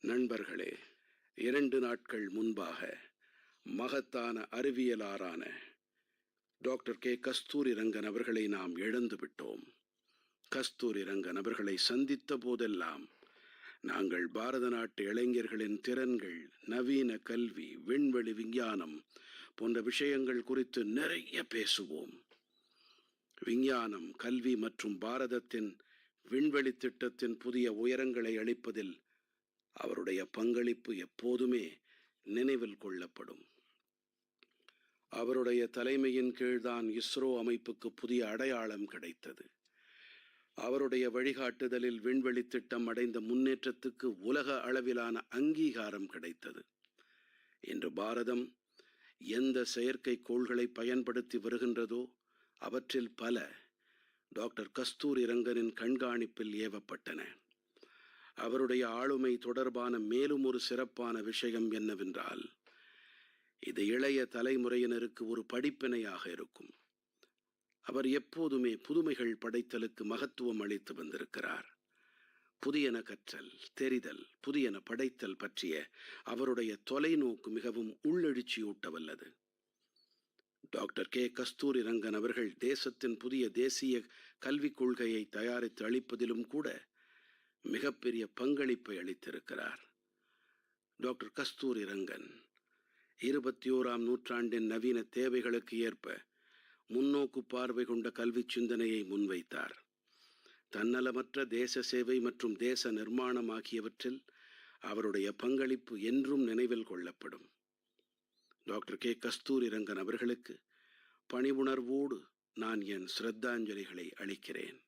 நண்பர்களே இரண்டு நாட்கள் முன்பாக மகத்தான அறிவியலாரான டாக்டர் கே. கஸ்தூரி ரங்கன் அவர்களை நாம் இழந்து விட்டோம். கஸ்தூரி ரங்கன் அவர்களை சந்தித்த போதெல்லாம் நாங்கள் பாரத நாட்டு இளைஞர்களின் திறன்கள் நவீன கல்வி விண்வெளி விஞ்ஞானம் போன்ற விஷயங்கள் குறித்து நிறைய பேசுவோம். விஞ்ஞானம் கல்வி மற்றும் பாரதத்தின் விண்வெளி திட்டத்தின் புதிய உயரங்களை அளிப்பதில் அவருடைய பங்களிப்பு எப்போதுமே நினைவில் கொள்ளப்படும். அவருடைய தலைமையின் கீழ்தான் இஸ்ரோ அமைப்புக்கு புதிய அடையாளம் கிடைத்தது. அவருடைய வழிகாட்டுதலில் விண்வெளி திட்டம் அடைந்த முன்னேற்றத்துக்கு உலக அளவிலான அங்கீகாரம் கிடைத்தது. இன்று பாரதம் எந்த செயற்கைக்கோள்களை பயன்படுத்தி வருகின்றதோ அவற்றில் பல டாக்டர் கஸ்தூர் இரங்கனின் கண்காணிப்பில் ஏவப்பட்டன. அவருடைய ஆளுமை தொடர்பான மேலும் ஒரு சிறப்பான விஷயம் என்னவென்றால் இது இளைய தலைமுறையினருக்கு ஒரு படிப்பினையாக இருக்கும். அவர் எப்போதுமே புதுமைகள் படைத்தலுக்கு மகத்துவம் அளித்து வந்திருக்கிறார். புதியன கற்றல் தெரிதல் புதியன படைத்தல் பற்றிய அவருடைய தொலைநோக்கு மிகவும் உள்ளெழுச்சியூட்ட வல்லது டாக்டர் கே. கஸ்தூரி ரங்கன் அவர்கள் தேசத்தின் புதிய தேசிய கல்விக் கொள்கையை தயாரித்து அளிப்பதிலும் கூட மிகப்பெரிய பங்களிப்பை அளித்திருக்கிறார். டாக்டர் கஸ்தூரி ரங்கன் இருபத்தி ஓராம் நூற்றாண்டின் நவீன தேவைகளுக்கு ஏற்ப முன்னோக்கு பார்வை கொண்ட கல்வி சிந்தனையை முன்வைத்தார். தன்னலமற்ற தேச சேவை மற்றும் தேச நிர்மாணம் ஆகியவற்றில் அவருடைய பங்களிப்பு என்றும் நினைவில் கொள்ளப்படும். Doctor K. கஸ்தூரி ரங்கன் அவர்களுக்கு பணிவுணர்வோடு நான் என் ஸ்ரத்தாஞ்சலிகளை அளிக்கிறேன்.